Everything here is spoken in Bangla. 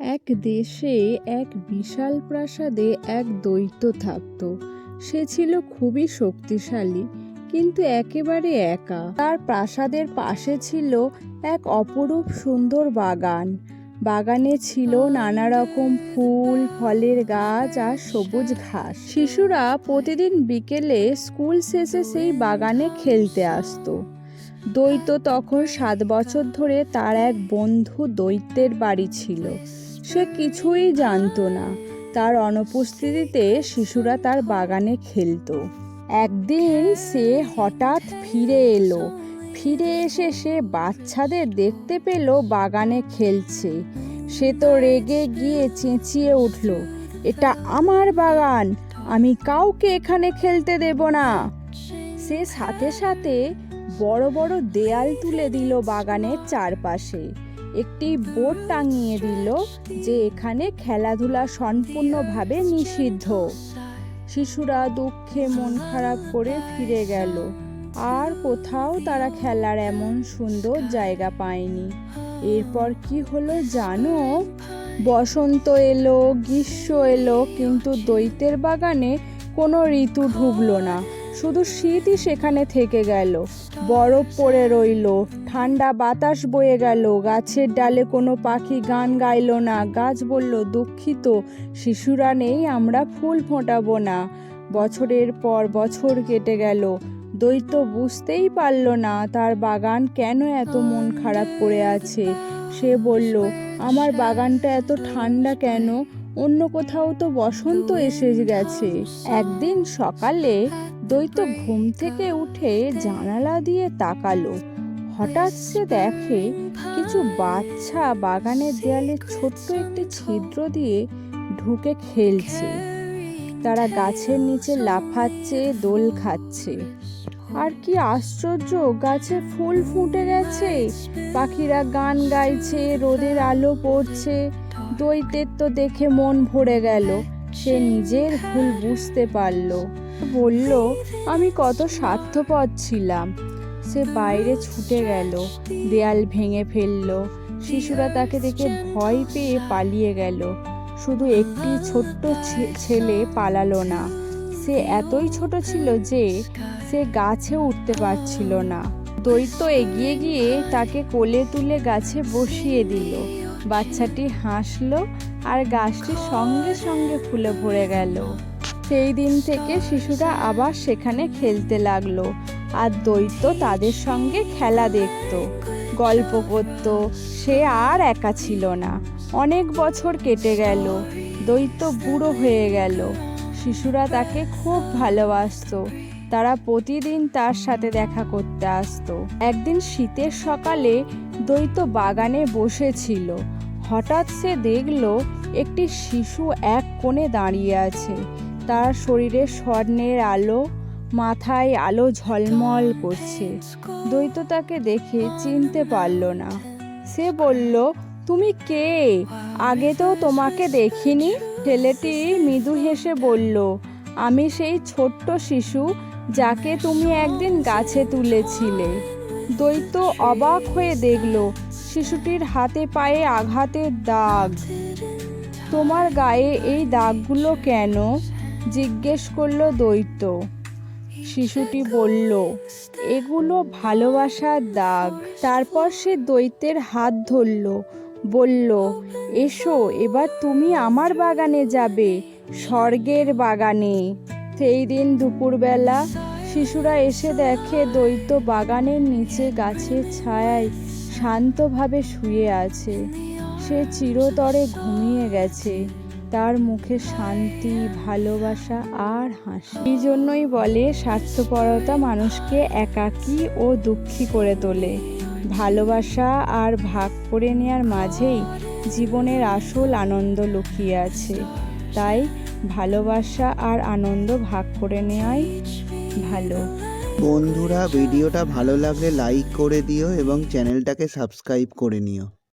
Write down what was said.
এক দেশে এক বিশাল প্রাসাদে এক দৈত্য থাকত। সে ছিল খুবই শক্তিশালী, কিন্তু একেবারে একা। তার প্রাসাদের পাশে ছিল এক অপরূপ সুন্দর বাগান। বাগানে ছিল নানা রকম ফুল, ফলের গাছ আর সবুজ ঘাস। শিশুরা প্রতিদিন বিকেলে স্কুল শেষে সেই বাগানে খেলতে আসতো। দৈত্য তখন সাত বছর ধরে তার এক বন্ধু দৈত্যের বাড়ি ছিল। সে কিছুই জানতো না। তার অনুপস্থিতিতে শিশুরা তার বাগানে খেলতো। একদিন সে হঠাৎ ফিরে এলো। ফিরে এসে সে বাচ্চাদের দেখতে পেল বাগানে খেলছে। সে তো রেগে গিয়ে চেঁচিয়ে উঠল, এটা আমার বাগান, আমি কাউকে এখানে খেলতে দেব না। সে সাথে সাথে বড় বড় দেয়াল তুলে দিল বাগানের চারপাশে। একটি বোর্ড টাঙিয়ে দিল যে এখানে খেলাধুলা সম্পূর্ণভাবে নিষিদ্ধ। শিশুরা দুঃখে মন খারাপ করে ফিরে গেল। আর কোথাও তারা খেলার এমন সুন্দর জায়গা পায়নি। এরপর কি হলো জানো? বসন্ত এলো, গ্রীষ্ম এলো, কিন্তু দৈত্যের বাগানে কোনো ঋতু ঢুকলো না। শুধু শীতই সেখানে থেকে গেল। বরফ পড়ে রইল, ঠান্ডা বাতাস বয়ে গেল, গাছের ডালে কোনো পাখি গান গাইল না, গাছ বলল, দুঃখিত, শিশুরা নেই, আমরা ফুল ফোটাবো না। বছরের পর বছর কেটে গেল দৈত্য বুঝতেই পারল না, তার বাগান কেন এত মন খারাপ করে আছে? সে বলল, আমার বাগানটা এত ঠান্ডা কেন? অন্য কোথাও তো বসন্ত এসে গেছে। একদিন সকালে দৈত্য ঘুম থেকে উঠে জানালা দিয়ে তাকালো। হঠাৎ সে দেখে কিছু বাচ্চা বাগানের দেয়ালে ছোট্ট একটি ছিদ্র দিয়ে ঢুকে খেলছে। তারা গাছের নিচে লাফাচ্ছে, দোল খাচ্ছে। আর কি আশ্চর্য, গাছে ফুল ফুটে গেছে। পাখিরা গান গাইছে, রোদের আলো পড়ছে। দৈত্যের তো দেখে মন ভরে গেল, সে নিজের ভুল বুঝতে পারল। বলল, আমি কত স্বার্থপর ছিলাম। সে বাইরে ছুটে গেল, দেয়াল ভেঙে ফেলল। শিশুরা তাকে দেখে ভয় পেয়ে পালিয়ে গেল। শুধু একটি ছোট্ট ছেলে পালালো না, সে এতই ছোট ছিল যে সে গাছে উঠতে পারছিল না। দৈত্য এগিয়ে গিয়ে তাকে কোলে তুলে গাছে বসিয়ে দিল। বাচ্চাটি হাসলো আর গাছটি সঙ্গে সঙ্গে ফুলে ভরে গেল। সেই দিন থেকে শিশুরা আবার সেখানে খেলতে লাগল আর দৈত্য তাদের সঙ্গে খেলা দেখত, গল্প করত। সে আর একা ছিল না। অনেক বছর কেটে গেল দৈত্য বুড়ো হয়ে গেল। শিশুরা তাকে খুব ভালোবাসত। তারা প্রতিদিন তার সাথে দেখা করতে আসতো। একদিন শীতের সকালে দৈত্য বাগানে বসেছিল। হঠাৎ সে দেখল একটি শিশু এক কোণে দাঁড়িয়ে আছে। তার শরীরে স্বর্ণের আলো, মাথায় আলো ঝলমল করছে। দৈত্য তাকে দেখে চিনতে পারল না। সে বলল, তুমি কে? আগে তো তোমাকে দেখিনি? ছেলেটি মৃদু হেসে বলল, আমি সেই ছোট্ট শিশু যাকে তুমি একদিন গাছে তুলেছিলে। দৈত্য অবাক হয়ে দেখল শিশুটির হাতে পায়ে আঘাতের দাগ। তোমার গায়ে এই দাগগুলো কেন? জিজ্ঞেস করল দৈত্য। শিশুটি বলল, এগুলো ভালোবাসার দাগ। তারপর সে দৈত্যের হাত ধরল, বলল, এসো, এবার তুমি আমার বাগানে যাবে, স্বর্গের বাগানে। সেই দিন দুপুরবেলা শিশুরা এসে দেখে দৈত্য বাগানের নিচে গাছের ছায়ায় শান্তভাবে শুয়ে আছে। সে চিরতরে ঘুমিয়ে গেছে। তার মুখে শান্তি, ভালোবাসা আর হাসি। এই জন্যই বলে, স্বার্থপরতা মানুষকে একাকী ও দুঃখী করে তোলে। ভালোবাসা আর ভাগ করে নেওয়ার মাঝেই জীবনের আসল আনন্দ লুকিয়ে আছে। তাই ভালোবাসা আর আনন্দ ভাগ করে নেওয়াই ভালো। বন্ধুরা ভিডিওটা ভালো লাগলে লাইক করে দিও এবং চ্যানেলটাকে সাবস্ক্রাইব করে নিও।